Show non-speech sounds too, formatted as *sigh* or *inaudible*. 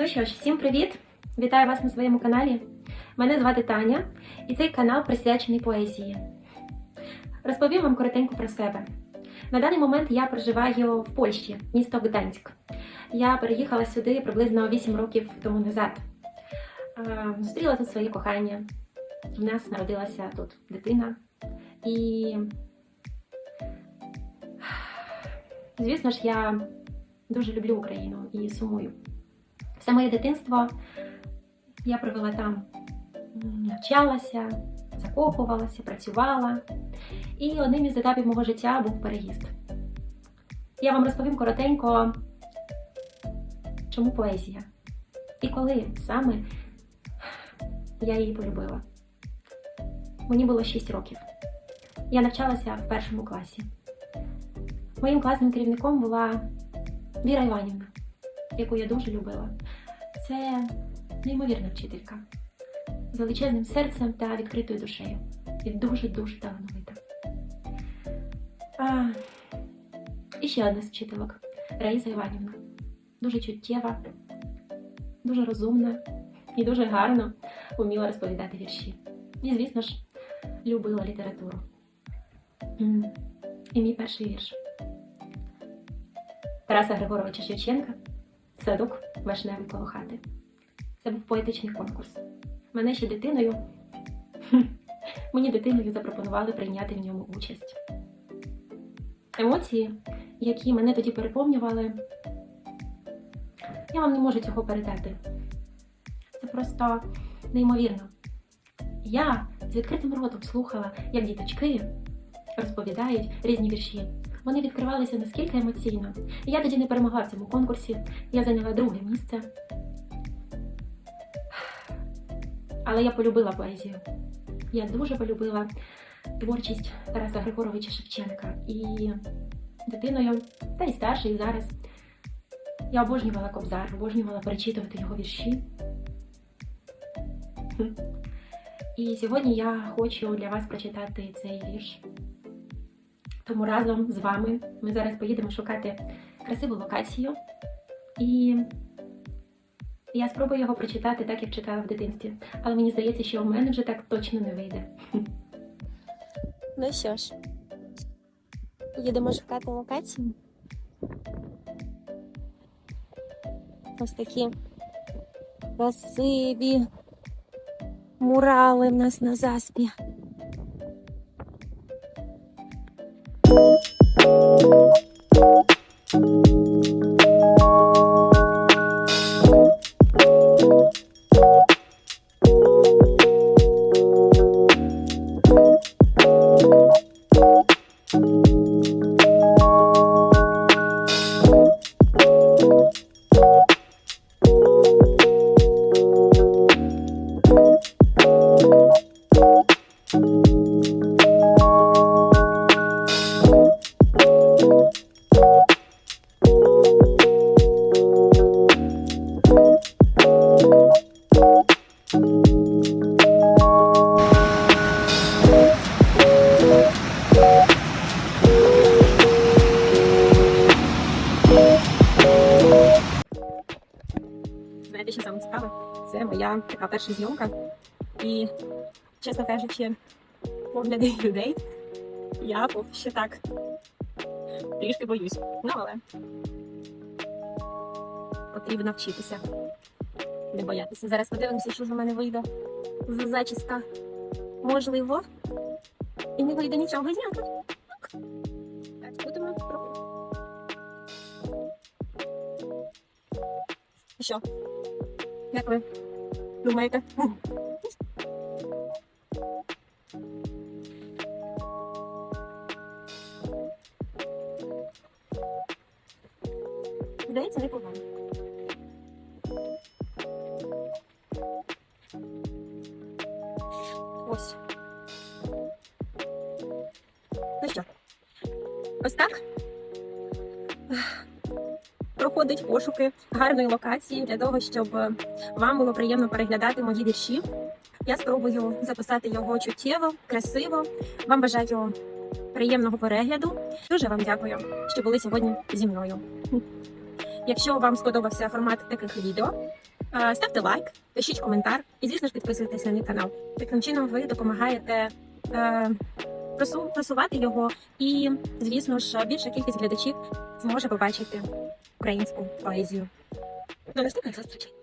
Ну що ж, всім привіт! Вітаю вас на своєму каналі. Мене звати Таня, і цей канал присвячений поезії. Розповім вам коротенько про себе. На даний момент я проживаю в Польщі, місто Гданськ. Я переїхала сюди приблизно 8 років тому назад. Зустріла тут своє кохання. У нас народилася тут дитина. І, звісно ж, я дуже люблю Україну і сумую. Все моє дитинство я провела там, навчалася, закохувалася, працювала. І одним із етапів мого життя був переїзд. Я вам розповім коротенько, чому поезія. І коли саме я її полюбила. Мені було 6 років. Я навчалася в першому класі. Моїм класним керівником була Віра Іванівна, яку я дуже любила. Це неймовірна вчителька з величезним серцем та відкритою душею. І дуже-дуже талановита. А, і ще одна з вчителок Раїса Іванівна. Дуже чуттєва, дуже розумна і дуже гарно вміла розповідати вірші. І, звісно ж, любила літературу. І мій перший вірш. Тараса Григоровича Шевченка Садок вишневий коло хати. Це був поетичний конкурс. Мене ще дитиною. *laughs* Мені дитиною запропонували прийняти в ньому участь. Емоції, які мене тоді переповнювали, я вам не можу цього передати. Це просто неймовірно. Я з відкритим ротом слухала, як діточки розповідають різні вірші. Вони відкривалися наскільки емоційно. Я тоді не перемогла в цьому конкурсі. Я зайняла друге місце. Але я полюбила поезію. Я дуже полюбила творчість Тараса Григоровича Шевченка. І дитиною, та й старшою і зараз. Я обожнювала Кобзар, обожнювала перечитувати його вірші. І сьогодні я хочу для вас прочитати цей вірш. Тому разом з вами ми зараз поїдемо шукати красиву локацію. І я спробую його прочитати так, як читала в дитинстві. Але мені здається, що у мене вже так точно не вийде. Ну що ж, їдемо шукати локацію. Ось такі красиві мурали в нас на заспі. Thank you. Така перша зйомка. І, чесно кажучи, погляди людей я поки що так трішки боюсь. Ну, але потрібно вчитися. Не боятися. Зараз подивимося, що з мене вийде з зачіска. Можливо. І не вийде нічого зняти. Так, будемо пробувати. Що? Як ви думаєте? Здається, непогано. Ось. Ну що? Ось так. Проходить пошуки гарної локації для того, щоб е, вам було приємно переглядати мої вірші. Я спробую записати його чуттєво, красиво. Вам бажаю приємного перегляду. Дуже вам дякую, що були сьогодні зі мною. Якщо вам сподобався формат таких відео, е, ставте лайк, пишіть коментар і, звісно ж, підписуйтесь на мій канал. Таким чином ви допомагаєте е, просу- просувати його, і, звісно ж, більша кількість глядачів зможе побачити українську поезію. До наступних зустрічей!